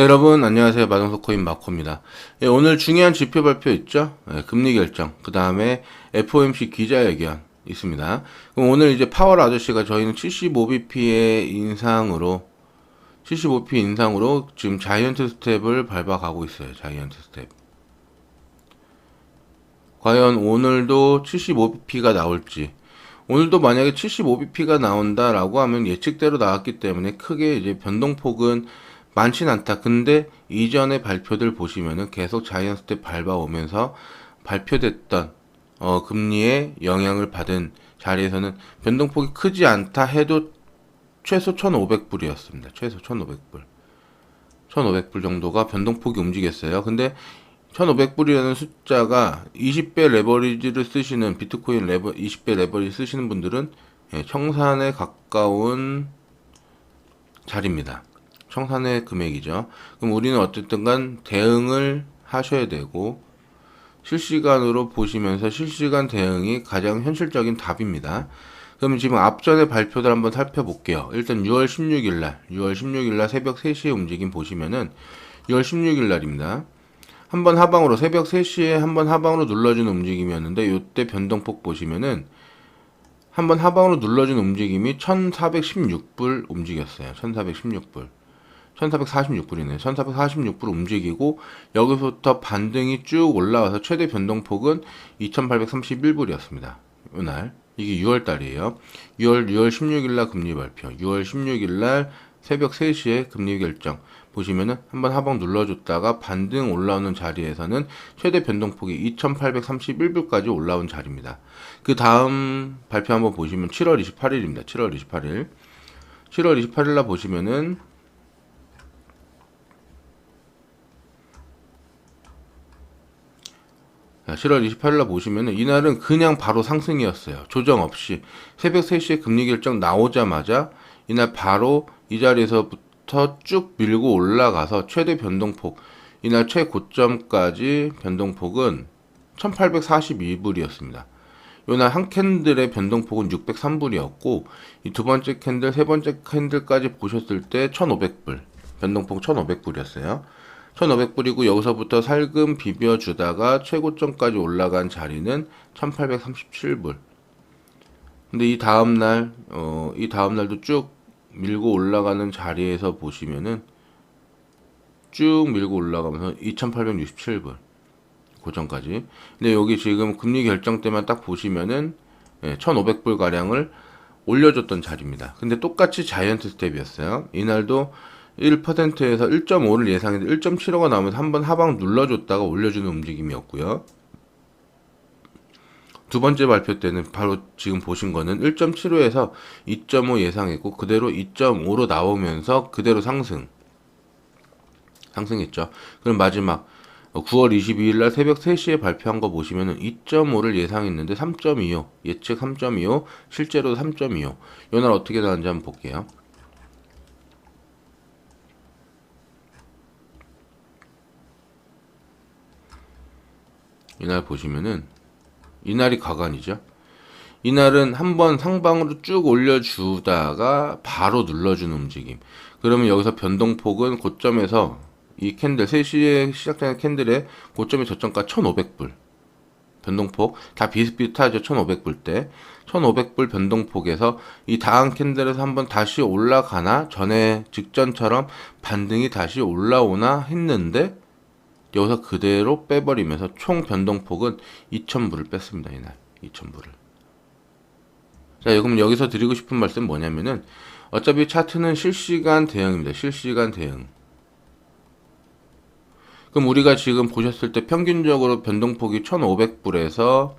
네, 여러분 안녕하세요. 마동석 코인 마코입니다. 예, 오늘 중요한 지표 발표 있죠? 예, 금리 결정, 그 다음에 FOMC 기자회견 있습니다. 그럼 오늘 이제 파월 아저씨가 저희는 75bp의 인상으로 75p 인상으로 지금 자이언트 스텝을 밟아가고 있어요. 자이언트 스텝. 과연 오늘도 75bp가 나올지 오늘도 만약에 75bp가 나온다라고 하면 예측대로 나왔기 때문에 크게 이제 변동폭은 많진 않다. 근데 이전의 발표들 보시면은 계속 자이언트 때 밟아오면서 발표됐던 어, 금리에 영향을 받은 자리에서는 변동폭이 크지 않다 해도 최소 1,500불이었습니다. 최소 1,500불. 1,500불 정도가 변동폭이 움직였어요. 근데 1,500불이라는 숫자가 20배 레버리지를 쓰시는 비트코인 레버 20배 레버리지 쓰시는 분들은 예, 청산에 가까운 자리입니다. 청산의 금액이죠. 그럼 우리는 어쨌든 간 대응을 하셔야 되고 실시간으로 보시면서 실시간 대응이 가장 현실적인 답입니다. 그럼 지금 앞전에 발표들 한번 살펴볼게요. 일단 6월 16일 날, 6월 16일 날 새벽 3시에 움직임 보시면은 6월 16일 날입니다. 한 번 하방으로 새벽 3시에 한 번 하방으로 눌러주는 움직임이었는데 요때 변동폭 보시면은 한 번 하방으로 눌러주는 움직임이 1416불 움직였어요. 1416불. 1446불이네요. 1446불 움직이고 여기서부터 반등이 쭉 올라와서 최대 변동폭은 2831불이었습니다. 이날 이게 6월 달이에요. 6월 6월 16일 날 금리 발표. 6월 16일 날 새벽 3시에 금리 결정. 보시면은 한번 하방 눌러줬다가 반등 올라오는 자리에서는 최대 변동폭이 2831불까지 올라온 자리입니다. 그 다음 발표 한번 보시면 7월 28일입니다. 7월 28일. 7월 28일 날 보시면은 자, 7월 28일 보시면은 이날은 그냥 바로 상승이었어요. 조정 없이. 새벽 3시에 금리 결정 나오자마자 이날 바로 이 자리에서부터 쭉 밀고 올라가서 최대 변동폭, 이날 최고점까지 변동폭은 1842불이었습니다. 요날 한 캔들의 변동폭은 603불이었고 이 두 번째 캔들, 세 번째 캔들까지 보셨을 때 1500불, 변동폭 1500불이었어요. 1,500불이고 여기서부터 살금 비벼주다가 최고점까지 올라간 자리는 1,837불. 근데 이 다음 날, 어, 이 다음 날도 쭉 밀고 올라가는 자리에서 보시면은 쭉 밀고 올라가면서 2,867불. 고점까지. 근데 여기 지금 금리 결정 때만 딱 보시면은 예, 1,500불 가량을 올려줬던 자리입니다. 근데 똑같이 자이언트 스텝이었어요. 이날도 1%에서 1.5를 예상했는데 1.75가 나오면 한번 하방 눌러줬다가 올려주는 움직임이었고요. 두 번째 발표 때는 바로 지금 보신 거는 1.75에서 2.5 예상했고 그대로 2.5로 나오면서 그대로 상승 상승했죠. 그럼 마지막 9월 22일 날 새벽 3시에 발표한 거 보시면은 2.5를 예상했는데 3.25 예측 3.25 실제로 3.25 요날 어떻게 나왔는지 한번 볼게요. 이날 보시면은 이날이 가관이죠. 이날은 한번 상방으로 쭉 올려주다가 바로 눌러주는 움직임. 그러면 여기서 변동폭은 고점에서 이 캔들 3시에 시작되는 캔들의 고점의 저점가 1,500불. 변동폭 다 비슷비슷하죠. 1,500불 때. 1,500불 변동폭에서 이 다음 캔들에서 한번 다시 올라가나 전에 직전처럼 반등이 다시 올라오나 했는데 여기서 그대로 빼버리면서 총 변동폭은 2,000불을 뺐습니다. 이날 2,000불을. 자, 그럼 여기서 드리고 싶은 말씀 뭐냐면은 어차피 차트는 실시간 대응입니다. 실시간 대응. 그럼 우리가 지금 보셨을 때 평균적으로 변동폭이 1,500불에서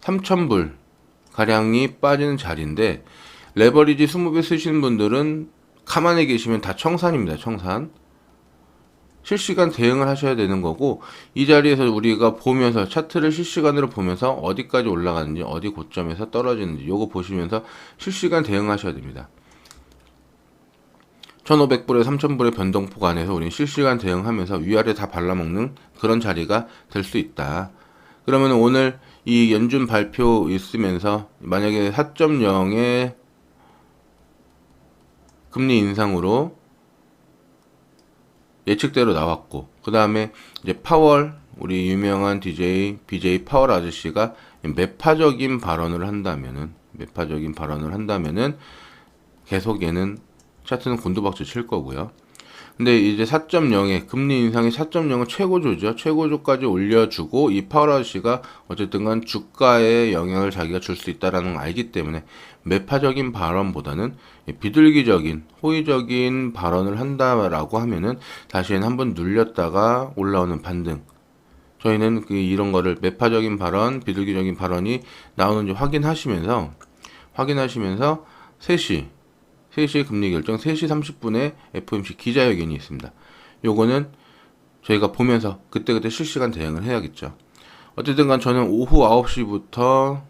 3,000불 가량이 빠지는 자리인데 레버리지 20배 쓰시는 분들은 가만히 계시면 다 청산입니다. 청산. 실시간 대응을 하셔야 되는 거고 이 자리에서 우리가 보면서 차트를 실시간으로 보면서 어디까지 올라가는지 어디 고점에서 떨어지는지 요거 보시면서 실시간 대응하셔야 됩니다. 1500불에 3000불의 변동폭 안에서 우리는 실시간 대응하면서 위아래 다 발라먹는 그런 자리가 될 수 있다. 그러면 오늘 이 연준 발표 있으면서 만약에 4.0의 금리 인상으로 예측대로 나왔고 그 다음에 이제 파월 우리 유명한 DJ BJ 파월 아저씨가 매파적인 발언을 한다면은 매파적인 발언을 한다면은 계속 얘는 차트는 곤두박질 칠 거고요. 근데 이제 4.0에 금리 인상이 4.0은 최고조죠. 최고조까지 올려주고 이 파월 아저씨가 어쨌든간 주가에 영향을 자기가 줄 수 있다라는 걸 알기 때문에 매파적인 발언보다는 비둘기적인 호의적인 발언을 한다라고 하면은 다시는 한번 눌렸다가 올라오는 반등. 저희는 그 이런 거를 매파적인 발언, 비둘기적인 발언이 나오는지 확인하시면서 확인하시면서 3시 3시 금리 결정 3시 30분에 FOMC 기자회견이 있습니다. 요거는 저희가 보면서 그때그때 실시간 대응을 해야겠죠. 어쨌든 간 저는 오후 9시부터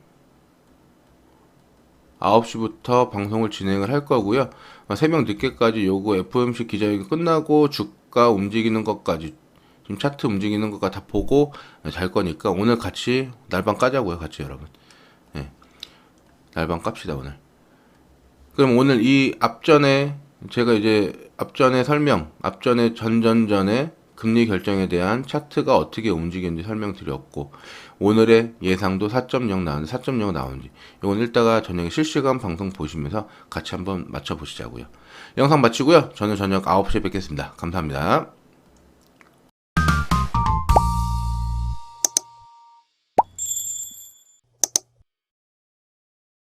9시부터 방송을 진행을 할 거고요. 어, 새벽 늦게까지 요거 FOMC 기자회견 끝나고 주가 움직이는 것까지 지금 차트 움직이는 것까 다 보고 잘 거니까 오늘 같이 날방 까자고요, 같이 여러분. 예. 날방 깝시다 오늘. 그럼 오늘 이 앞전에 제가 이제 앞전에 설명, 앞전에 전전전에 금리 결정에 대한 차트가 어떻게 움직이는지 설명드렸고 오늘의 예상도 4.0 나오는데 4.0 나오는지 이건 일다가 저녁에 실시간 방송 보시면서 같이 한번 맞춰보시자고요. 영상 마치고요. 저는 저녁 9시에 뵙겠습니다. 감사합니다.